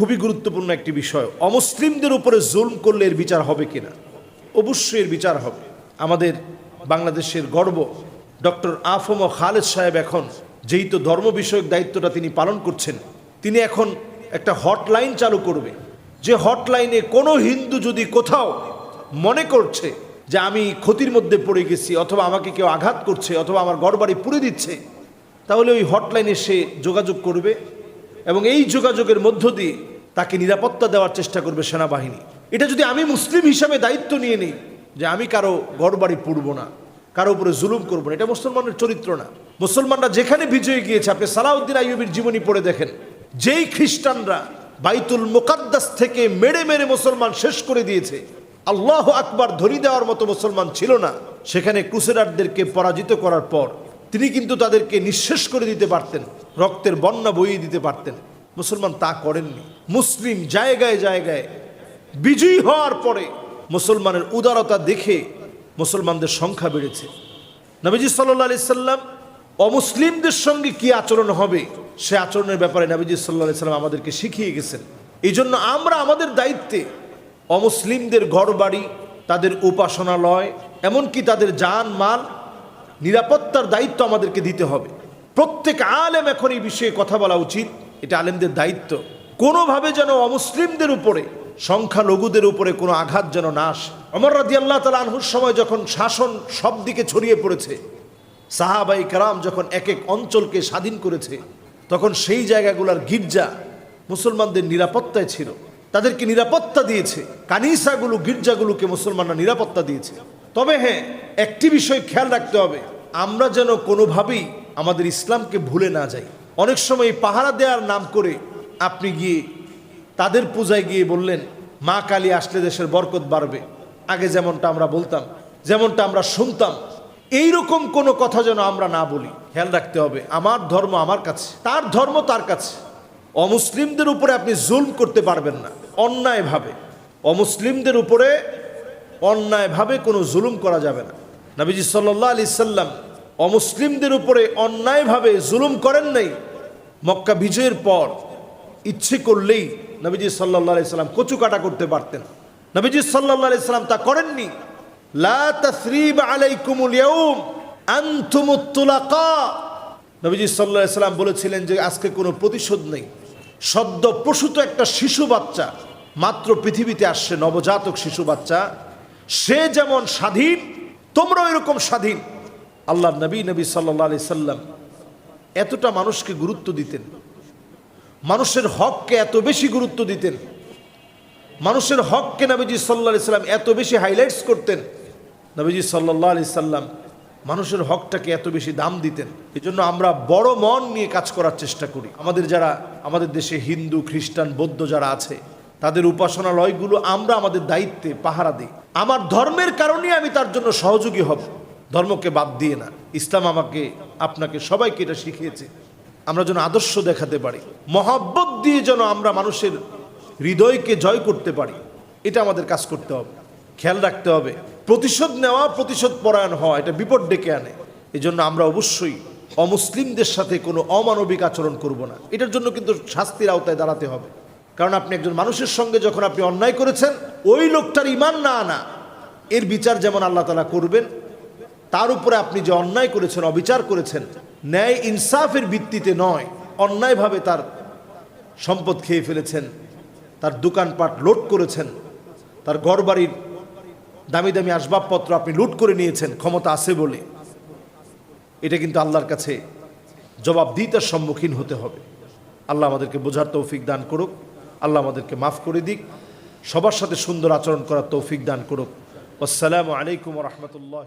খুবই গুরুত্বপূর্ণ একটি বিষয়। অমুসলিমদের উপরে জুলম করলে এর বিচার হবে কিনা? অবশ্যই এর বিচার হবে। আমাদের বাংলাদেশের গর্ব, ডক্টর আফম খালেদ সাহেব এখন যেই তো ধর্ম বিষয়ক দায়িত্বটা তিনি পালন করছেন, তিনি এখন একটা হটলাইন চালু করবে। যে হটলাইনে কোনো হিন্দু যদি কোথাও মনে করছে যে আমি ক্ষতির মধ্যে পড়ে গেছি অথবা আমাকে কেউ আঘাত করছে অথবা আমার ঘরবাড়ি পুড়ে দিচ্ছে, তাহলে ওই হটলাইনে সে যোগাযোগ করবে এবং এই যোগাযোগের মধ্য দিয়ে তাকে নিরাপত্তা দেওয়ার চেষ্টা করবে সেনাবাহিনী। এটা যদি আমি মুসলিম হিসাবে দায়িত্ব নিয়ে নিই যে আমি কারও ঘরবাড়ি পুড়ব না, কারও উপরে জুলুম করব না, এটা মুসলমানের চরিত্র না। মুসলমানরা যেখানে বিজয়ী গিয়েছে, আপনি সালাউদ্দিন আইয়ুবের জীবনী পড়ে দেখেন, যেই খ্রিস্টানরা বাইতুল মোকাদ্দাস থেকে মেরে মেরে মুসলমান শেষ করে দিয়েছে, আল্লাহ আকবার ধরি দেওয়ার মতো মুসলমান ছিল না, সেখানে ক্রুসেডারদেরকে পরাজিত করার পর তিনি কিন্তু তাদেরকে নিঃশেষ করে দিতে পারতেন, রক্তের বন্যা বইয়ে দিতে পারতেন। মুসলমান তা করেননি। মুসলিম জায়গায় জায়গায় বিজয়ী হওয়ার পরে মুসলমানের উদারতা দেখে মুসলমানদের সংখ্যা বেড়েছে। নবীজি সাল্লাহ আলি সাল্লাম, অমুসলিমদের সঙ্গে কি আচরণ হবে? সে আচরণের ব্যাপারে নবীজি সাল্লাহ আলি সাল্লাম আমাদেরকে শিখিয়ে গেছেন। এই জন্য আমরা আমাদের দায়িত্বে অমুসলিমদের ঘরবাড়ি, তাদের উপাসনালয়, এমনকি তাদের জান মাল নিরাপত্তার দায়িত্ব আমাদেরকে দিতে হবে। প্রত্যেক আলেম এখন এই বিষয়ে কথা বলা উচিত। এটা আলেমদের দায়িত্ব। কোনোভাবে যেন অমুসলিমদের উপরে, সংখ্যালঘুদের উপরে কোনো আঘাত যেন না আসে। অমর রাদি আল্লাহ তালা আনহুর সময় যখন শাসন সব দিকে ছড়িয়ে পড়েছে, সাহাবাই কারাম যখন এক এক অঞ্চলকে স্বাধীন করেছে, তখন সেই জায়গাগুলোর গির্জা মুসলমানদের নিরাপত্তায় ছিল। তাদেরকে নিরাপত্তা দিয়েছে। কানিসাগুলো, গির্জাগুলোকে মুসলমানরা নিরাপত্তা দিয়েছে। তবে হ্যাঁ একটি বিষয় খেয়াল রাখতে হবে। আমরা যেন কোনোভাবেই আমাদের ইসলামকে ভুলে না যাই। অনেক সময় পাহারা দেওয়ার নাম করে আপনি গিয়ে তাদের পূজায় গিয়ে বললেন, মা কালী আসলে দেশের বরকত বাড়বে। আগে যেমনটা আমরা বলতাম, যেমনটা আমরা শুনতাম এই রকম কোনো কথা যেন আমরা না বলি। খেয়াল রাখতে হবে, আমার ধর্ম আমার কাছে, তার ধর্ম তার কাছে। অমুসলিমদের উপরে আপনি জুলম করতে পারবেন না, অন্যায়ভাবে। অমুসলিমদের উপরে অন্যায়ভাবে কোনো জুলুম করা যাবে না। নবীজি সাল্লাহ আলি সাল্লাম অমুসলিমদের উপরে অন্যায়ভাবে জুলুম করেন নাই। মক্কা বিজয়ের পর ইচ্ছে করলেই নবীজি সাল্লাহ সাল্লাম কচু কাটা করতে পারতেন। নবীজি সাল্লাহ সাল্লাম তা করেননি। নবীজি সাল্লাহ সাল্লাম বলেছিলেন যে আজকে কোনো প্রতিশোধ নেই। সদ্য প্রসূত একটা শিশু বাচ্চা, মাত্র পৃথিবীতে আসছে নবজাতক শিশু বাচ্চা। সে যেমন স্বাধীন, তোমরাও এরকম স্বাধীন। আল্লাহ নবী নবী সাল্লাহ সাল্লাম এতটা মানুষকে গুরুত্ব দিতেন। মানুষের হককে এত বেশি গুরুত্ব দিতেন। মানুষের হককে নবীজি সাল্লাহ আলি সাল্লাম এত বেশি হাইলাইটস করতেন। নবীজি সাল্লাহ আলি সাল্লাম মানুষের হকটাকে এত বেশি দাম দিতেন। এই জন্য আমরা বড় মন নিয়ে কাজ করার চেষ্টা করি। আমাদের যারা, আমাদের দেশে হিন্দু, খ্রিস্টান, বৌদ্ধ যারা আছে, তাদের উপাসনালয়গুলো আমরা আমাদের দায়িত্বে পাহারা দিই। আমার ধর্মের কারণে আমি তার জন্য সহযোগী হব। ধর্মকে বাদ দিয়ে না। ইসলাম আমাকে আপনাকে সবাইকে এটা শিখিয়েছে। আমরা যেন আদর্শ দেখাতে পারি। মহাব্বত দিয়ে যেন আমরা মানুষের হৃদয়কে জয় করতে পারি। এটা আমাদের কাজ করতে হবে। খেয়াল রাখতে হবে। প্রতিশোধ নেওয়া, প্রতিশোধ পরায়ণ হওয়া, এটা বিপদ ডেকে আনে। এই জন্য আমরা অবশ্যই অমুসলিমদের সাথে কোনো অমানবিক আচরণ করব না। এটার জন্য কিন্তু শাস্তির আওতায় দাঁড়াতে হবে। কারণ আপনি একজন মানুষের সঙ্গে যখন আপনি অন্যায় করেছেন, ওই লোকটার ইমান না আনা। এর বিচার যেমন আল্লাহ তালা করবেন তার উপরে আপনি যে অন্যায় করেছেন, অবিচার করেছেন, ন্যায় ইনসাফের ভিত্তিতে নয়, অন্যায়ভাবে তার সম্পদ খেয়ে ফেলেছেন, তার দোকানপাট লোড করেছেন, তার ঘরবাড়ির দামি দামি আসবাবপত্র আপনি লুট করে নিয়েছেন, ক্ষমতা আছে বলে। এটা কিন্তু আল্লাহর কাছে জবাবদিহিতার সম্মুখীন হতে হবে। আল্লাহ আমাদেরকে বোঝার তৌফিক দান করুক, আল্লাহ আমাদেরকে মাফ করে দিক, সবার সাথে সুন্দর আচরণ করার তৌফিক দান করুক। আসসালামু আলাইকুম রহমতুল্লাহ